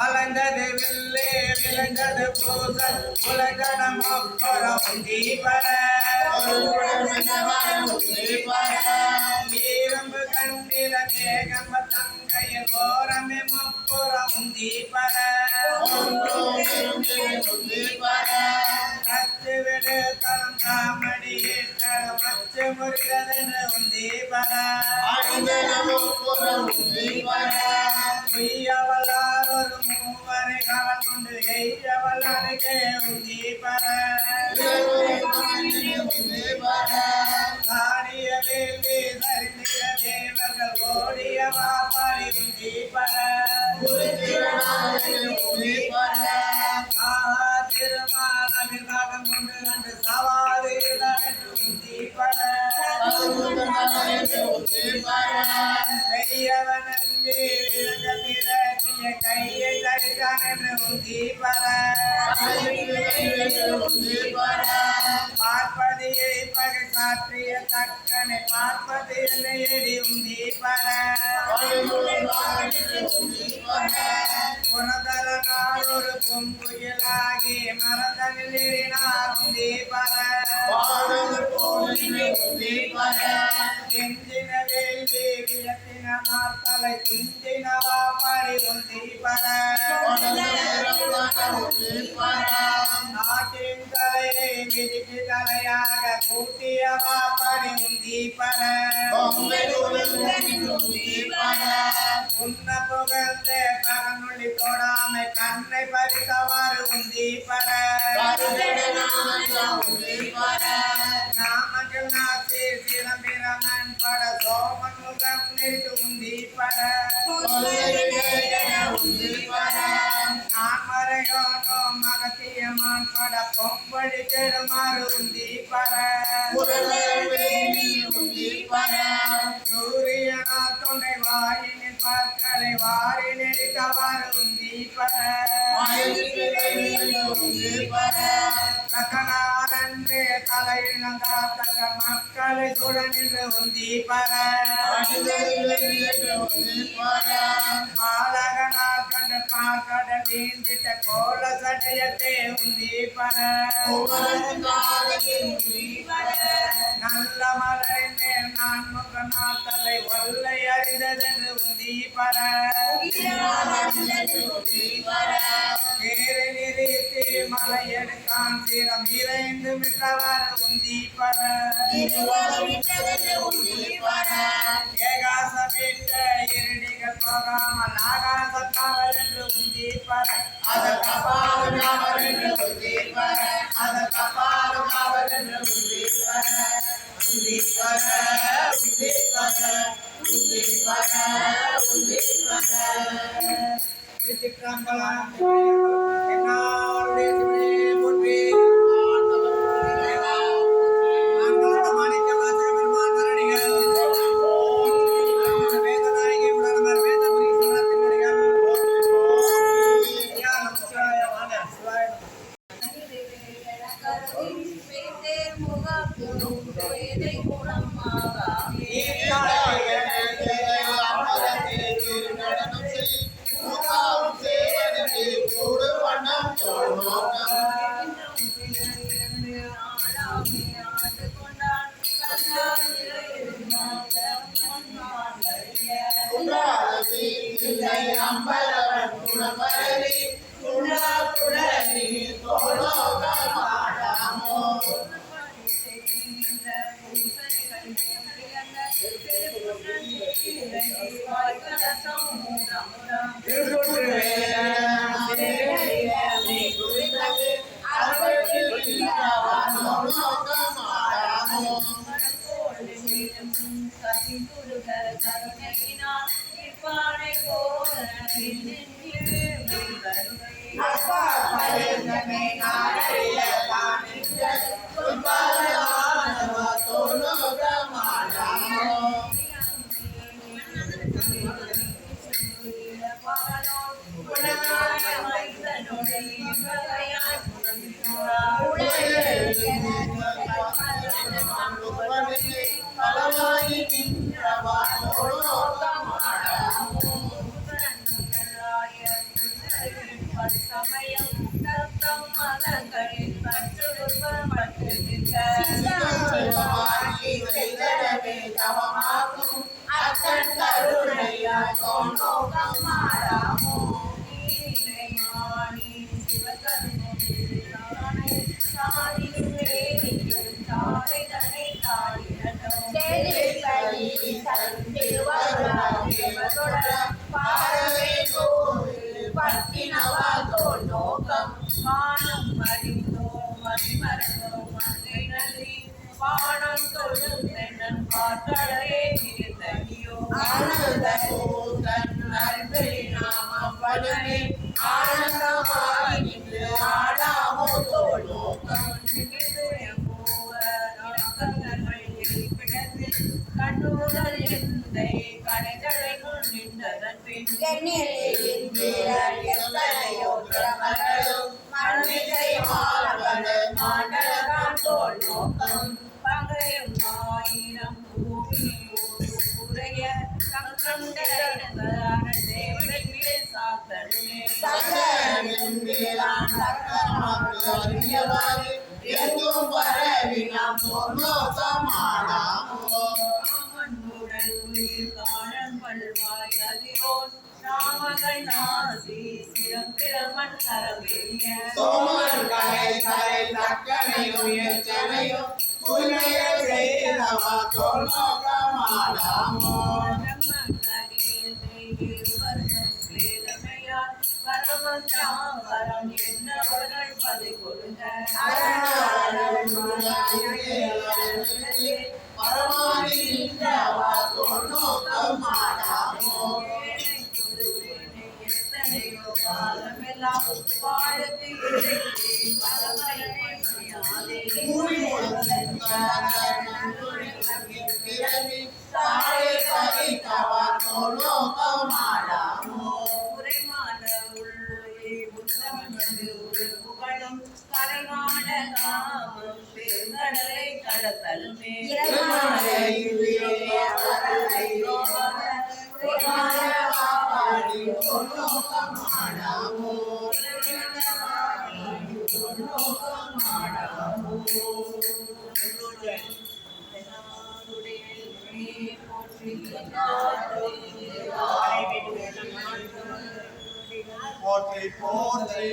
வளர்ந்தது வில்லு விளைந்தது பூசல் உலகன மொக்கரம் தீபர ஈரம்பு கண்டில மேகம்ப தங்கையில் ஓரமே முப்புறம் தீபர கத்து விடு தரம் தாமடி தலம் அச்சு முருகதென்று தீபர பொய்யவளார் மூவரை கவல் கொண்டு எய்யவளாருக்கே தீபர சாடிய வேள்வி சரிந்திய தேவர்கள் ஓடிய வாப்பாடி தீபர ஆஹா திருமாலிர்வாகம் கொண்டு கண்டு சவாரி தீபர பெரியவனங்கே விளங்கத்திரட்டிய கையை தடுத்தான் என்று தீபர பார்ப்பதியை பகை சாற்றிய தக்கனை பார்ப்பது எடியும் தீபர புனதர நாளொரு பொங்குயிலாகி மரதனில் ஏறினாரும் தீபர எஞ்சின வேள்வி வியத்தின நாட்களை துஞ்சினவா படி உன் தீபர. நாட்டின் தலையை விரிக்கு தலையாக கூட்டியவா உன் தீபர உன்ன புகழ்ந்து பகனொளி தொடாமை கண்ணை பறித்தவாறு உன் தீபர கெடுமாறு உன் தீபர சூரியனா துணை வாயினில் பார்க்கலை வாரி நெடுக்கவாறு உன் தீபர தகனாரன்றே தலையிழந்தா தக மக்களை சுடனின்று உன் தீபர மாலகனா கண்டு பார்க்கட நீந்திட்ட கோல சடையத்தே உன் தீபர நல்ல மலரின் மேல் நான் முகநாத்தலை ஒல்லை அறிந்ததென்று உன் தீபர தேரை நிறுத்தி மலை எடுத்தான் சிரம் இறைந்து மிற்றவர் உன் திருச்சிற்றம்பலம் I'm தவமாகும் அத்தன் கருணையா தோன்றோகம் வானம் தொழும் தென்னன் பாட்டழகே ஆனந்த கூத்தன் பலனே ஆடாமோ கண்ணூதல் எந்தை கடைகளை கொண்டின்றதன் பின் எண்ணில் வீரர் எத்தனையோ பிரமர்களும் ராமகள் நாசி சிறப்பிரமன் கரவெறிய சோமர் கலை தக்கனையும் எச்சனையும் செய்தவா என்னவர்கள் பதை கொடுங்க போற்றி போற்றி போற்றி